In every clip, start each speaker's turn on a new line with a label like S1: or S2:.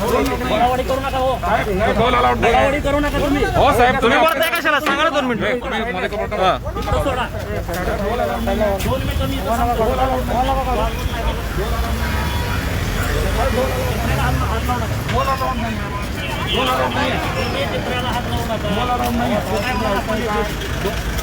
S1: बोलावडी करू नका हो बोलावडी करू नका तुम्ही
S2: हो साहेब तुम्ही
S3: बोलताय कशाला सांगा ना दोन मिनिटं हा
S1: सोडा दोन मिनिटं मी इथं सांगतो. तुम्ही चित्राला हात लावू नका. बघा, तुम्ही उगाच धिंगाणा करू नका. तुम्ही हात काढा. चला.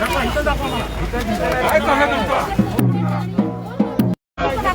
S1: दाखवा, इथं दाखवा मला.
S2: काय चाललंय तुमचं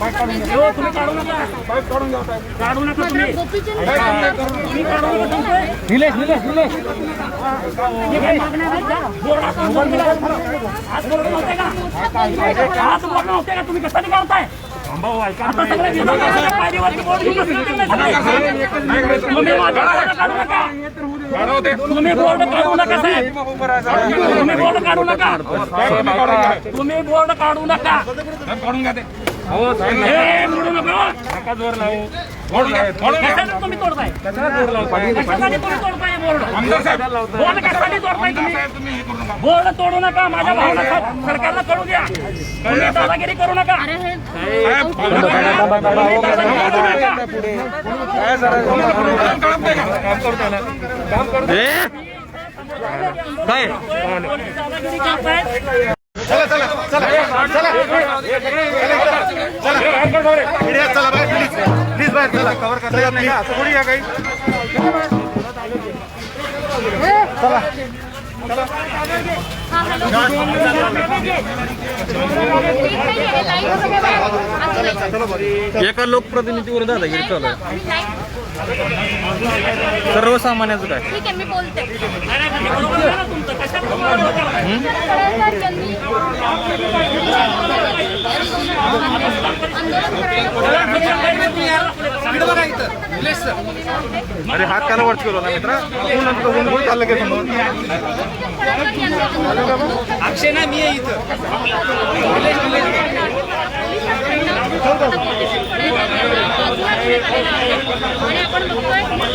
S1: हो, तुम्ही काढू नका
S2: पाईप काढून घ्या साहेब.
S1: काढू नका तुम्ही.
S2: काय काम नाही करून
S1: तुम्ही काढू नका तुमचे.
S3: निलेश निलेश निलेश.
S1: हे मागण्या आहेत? बोर्डात. आज का? आज का? तुम्ही कशाने काढताय? आता सगळे विभागाच्या पायरीवरती बोर्ड घेऊन बसले तुम्ही सगळे. तुम्ही माझे बोर्ड काढू नका. तुम्ही बोर्ड काढू नका साहेब. तुम्ही बोर्ड काढू नका.
S2: तुम्ही
S1: बोर्ड काढू
S2: काढून घ्या ते. हो
S1: नका कशाने तुम्ही तोडताय कशाने तुम्ही तोडताय बोर्ड बोर्ड कशाने तोडताय तुम्ही
S2: करू नका
S1: बोर्ड तोडू नका माझ्या भावना सरकारला कळू द्या तुम्ही दादागिरी करू नका
S2: साहेब
S1: तुम्ही दादागिरी करू नका.
S2: काम कळत नाही का?
S3: ए काय
S1: पोलीस दादागिरी करतायत.
S3: एका लोकप्रतिनिधीवर दादागिरी चालू आहे. सर्वसामान्याचं काय?
S4: ठीक आहे मी बोलते.
S1: अरे, हे
S3: हात काला वरती केलो ना मित्रा. चाललं की समोर.
S4: अक्षय ना मी इथं. आणि आपण बघतोय लागेल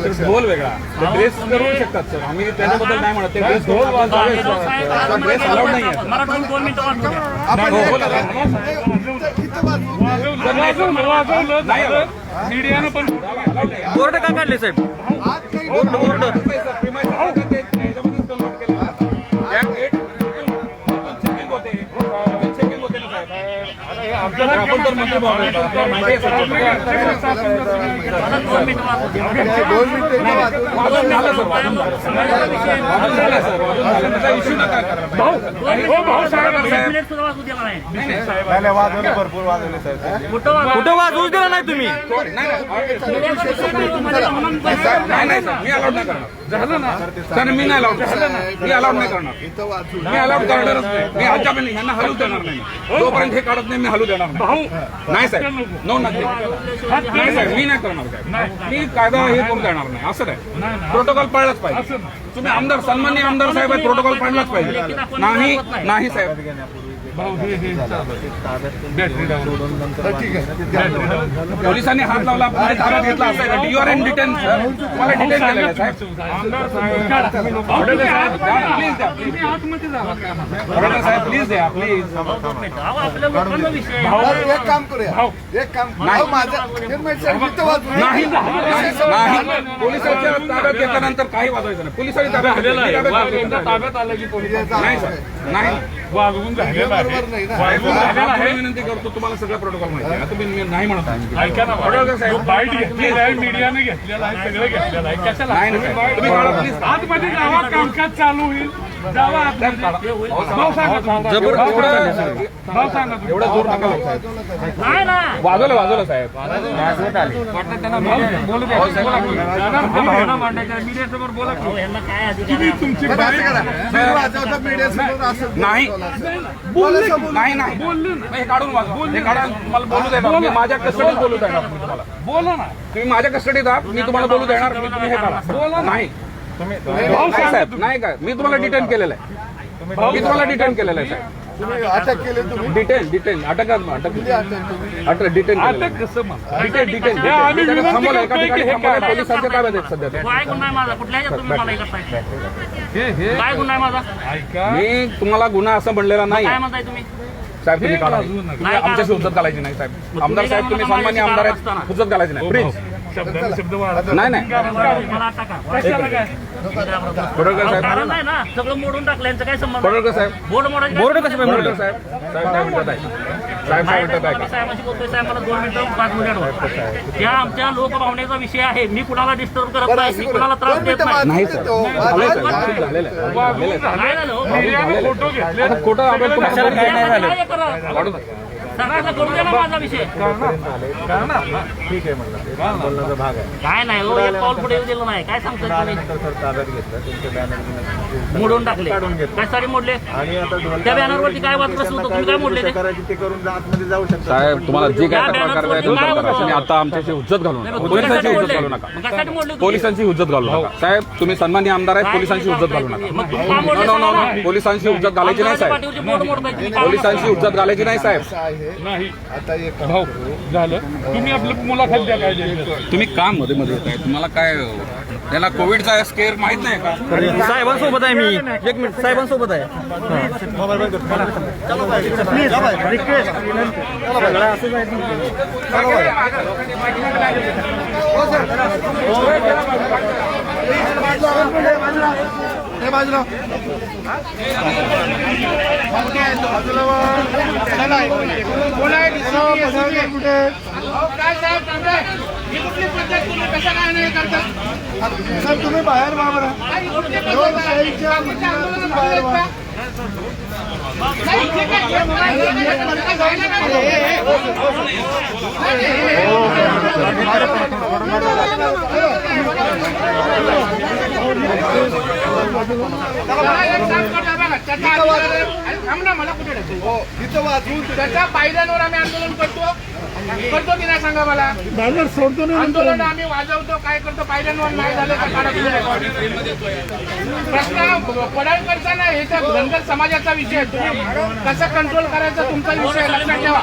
S2: नाही, ढोल नाही मीडियानं पण नाही.
S3: बोर्ड का काढले साहेब बोर्ड बोर्ड
S2: चेकिंग होते चेकिंग होते ना साहेब तर आपण तर मंत्री भाऊ आहेत. आपल्याला माहिती आहे सगळं.
S1: दोन मिनिटं वाजू द्या.
S2: वादन झालं सर
S3: भरपूर वाजवले सर.
S1: कुठं वाजू?
S3: कुठं वाजवूच दिला नाही तुम्ही?
S2: नाही नाही. मी अलाउड नाही करणार. झालं ना? सर मी नाही अलाउड मी अलाउड नाही करणार. मी अलाउड करणारच नाही. मी आजच्या यांना हलू देणार नाही. जोपर्यंत हे काढत नाही मी हलू देणार नाही. नाही साहेब. नो नक्की नाही साहेब मी नाही करणार साहेब. मी कायदा हे करून देणार नाही. असं नाही. प्रोटोकॉल पाळलाच पाहिजे. तुम्ही आमदार सन्मान्य आमदार साहेब आहेत प्रोटोकॉल पाळलाच पाहिजे. नाही नाही साहेब. पोलिसांनी हात लावला ताब्यात घेतला असं यू आर इन डिटेन मला डिटेन केलेलं आहे, साहेब. प्लीज द्या. प्लीज.
S3: एक काम करूया. एक काम
S2: नाही.
S3: माझं
S2: नाही नाही पोलिसांच्या ताब्यात घेतल्यानंतर काही वाजवायचं नाही. पोलिसांनी ताब्यात ताब्यात
S5: आलं की पोलीस
S2: नाही.
S5: वागवून झालेलं आहे.
S2: विनंती करतो तुम्हाला सगळं प्रोटोकॉल माहिती आहे. आता मी मी नाही म्हणत आहे.
S5: ऐका ना
S2: प्रोटोकॉल साहेब
S5: बाईट घेतलेला आहे मीडियाने घेतलेला आहे सगळं घेतलेलं आहे. कशाला?
S2: तुम्ही काढा प्लीज
S5: आतमध्ये जावा कामकाज चालू होईल. जावा आतमध्ये भाऊ सांगा
S2: जबर
S5: तुम्ही. भाऊ सांगा तुम्ही.
S2: एवढा जोर नका लावू, साहेब.
S1: नाही ना
S2: वाजवलं वाजवलं साहेब.
S5: मीडियासमोर बोला
S1: अहो, यांना काय अधिकार आहे?
S5: तुमची
S2: नाही. नाही. हे काढून वाजवा. हे मला बोलू देणार मी माझ्या कस्टडीत बोलू देणार मी तुम्हाला
S5: बोला ना.
S2: तुम्ही माझ्या कस्टडीत आहात. मी तुम्हाला बोलू देणार. मी तुम्ही हे काढा. नाही. नाही साहेब नाही काय मी तुम्हाला डिटेन केलेलं आहे. मी तुम्हाला डिटेन केलेलं आहे साहेब.
S3: अटक केली तुम्ही?
S2: डिटेन डिटेन अटक अटक. अटक डिटेन
S5: आता कसं म्हणता
S2: डिटेन डिटेन
S5: हे आम्ही विनंती
S2: थांबवलं एका
S5: करतोय की
S2: ठिकाणी
S5: हे
S2: थांबवलं
S5: करा.
S2: पोलिसांच्या ताब्यात आहेत सध्या ते.
S1: तो आहे गुन्हा आहे माझा. कुठल्या ह्याच्यात तुम्ही मला हे करताय
S5: हे हे
S1: काय गुन्हा आहे माझा.
S5: ऐका.
S2: मी तुम्हाला गुन्हा असं म्हणलेला नाही
S1: काय म्हणताय तुम्ही?
S2: साहेब तुम्ही
S5: हे
S2: काढा. आमच्याशी हुज्जत घालायची नाही साहेब. आमदार साहेब तुम्ही सन्मान्य आमदार आहेत. हुज्जत घालायची नाही. प्लीज
S5: शब्दाला शब्द वाढत
S2: नाही नाही साहेब
S1: कारण ना सगळं मोडून टाकलं यांचं काय संबंध
S2: साहेब
S1: बोर्ड मोडायचं
S2: बोर्ड कसं पडळकर साहेब साहेब काय म्हणतात आहे साहेब काय म्हणतात आहे का?
S1: साहेबांशी बोलतोय साहेब मला दोन मिनिटं पाच मिनिट त्या आमच्या लोकभावनेचा विषय आहे मी कुणाला डिस्टर्ब करत नाही मी कुणाला त्रास देत नाही हो.
S5: फोटो घेतले
S2: खोटं आपण
S1: काय नाही करा.
S2: काढून
S1: सगळ्यांना करू दे ना माझा विषय.
S3: ठीक आहे म्हणलं ते बोलण्याचा भाग आहे
S1: काय नाही हो एक पाऊल पुढे येऊ दिलं नाही. काय सांगतात तुम्ही?
S3: त्यानंतर सर ताब्यात घेतलं तुमचे बॅनर
S1: मोडून टाकले.
S3: काढून घेतलं.
S1: कशासाठी मोडले?
S3: आणि आता ढोल
S1: त्या बॅनरवरती काय होतं? तुम्ही काय मोडले ते?
S3: करायची ते करून आतमध्ये जाऊ शकता
S2: साहेब तुम्हाला जे काय तक्रार करायचं? तुम्ही आता आमच्याशी हुज्जत घालू नका. पोलिसांची
S1: कशासाठी
S2: हुज्जत
S1: मोडले?
S2: घालू नका.
S1: मग कशासाठी मोडले तुम्ही?
S2: पोलिसांची हुज्जत घालू नका. साहेब तुम्ही सन्मान्य आमदार आहेत पोलिसांची हुज्जत घालू नका.
S1: तुम्ही? मग तुम्ही का मोडले
S2: नो नो नो
S1: सांगा ना?
S2: पोलिसांची हुज्जत घालायची नाही
S1: आमदाराच्या
S2: साहेब.
S1: पाठीवरची बोर्ड मोडताय तुम्ही का
S2: पोलिसांची हुज्जत घालायची नाही साहेब.
S3: आहे
S5: नाही.
S3: आता एक
S5: भाऊ झालं. तुम्ही आपलं मुलाखत द्या काय
S2: तुम्ही का मध्ये मध्ये येताय तुम्हाला काय त्याला कोविडचा स्केअर माहीत नाही का?
S3: साहेबांसोबत आहे मी. एक मिनिट साहेबांसोबत आहे. प्लीज रिक्वेस्ट
S4: सर तुम्ही बाहेर व्हा बरं. लोकशाहीच्या मंदिरातून बाहेर व्हा. हो तिथं वाजवून
S6: त्याच्या पायऱ्यांवर आम्ही आंदोलन करतो करतो की नाही सांगा मला
S4: बॅनर सोडतो ना
S6: आंदोलन आम्ही वाजवतो काय करतो पायऱ्यांवर नाही झालं. प्रश्न पडाळकरचा नाही हे तर धनगर समाजाचा विषय आहे. तुम्ही कसं कंट्रोल करायचा तुमचा विषय लक्षात ठेवा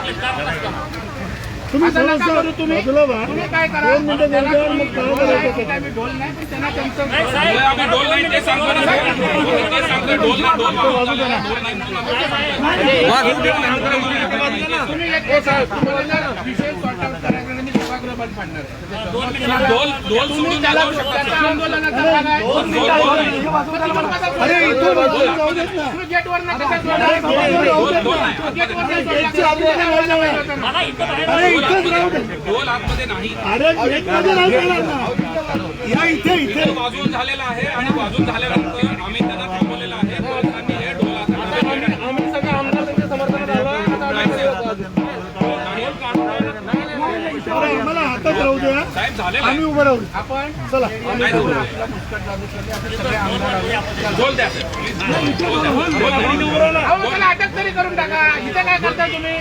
S4: तुम्ही
S6: असं नका करू. तुम्ही.
S4: बाजूला व्हा.
S6: तुम्ही काय करा?
S4: दोन मिनिटं
S6: त्यांना
S4: बोलल्यावर मग
S6: तुम्ही
S4: काय
S6: बोला,
S4: बोलायचं
S6: ठीक आहे, मी बोल नाही पण त्यांना त्यांचं
S1: नाही, साहेब,
S2: आम्ही ढोल नाही ते सांगतो ना साहेब. ते सांगतो, ढोल नाही, ढोल नाही.
S6: तुम्ही एक करा, तुम्हाला जर विषय सॉर्ट बंद पाडणार आहे
S2: आणि वाजून झाल्यानंतर आम्ही
S4: उभं
S6: आपण
S4: चला.
S6: अटक तरी करून टाका. इथे काय करता तुम्ही?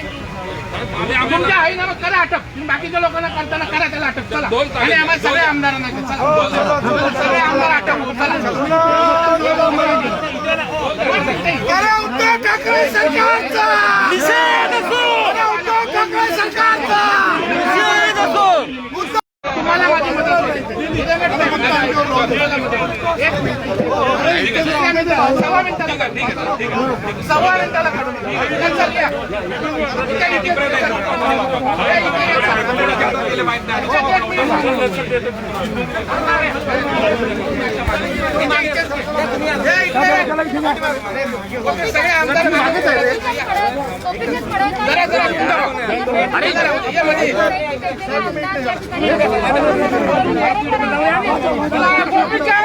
S6: करा अटक. बाकीच्या लोकांना करताना करा त्याला अटक. चला. आणि आम्हाला सगळ्या आमदारांना सगळे आमदार अटक
S4: उद्धव
S6: तुम्हाला माझी सव्वा मिनिटाला सव्वा मिनिटाला काढून सगळे आमदार जरा जरा বিচার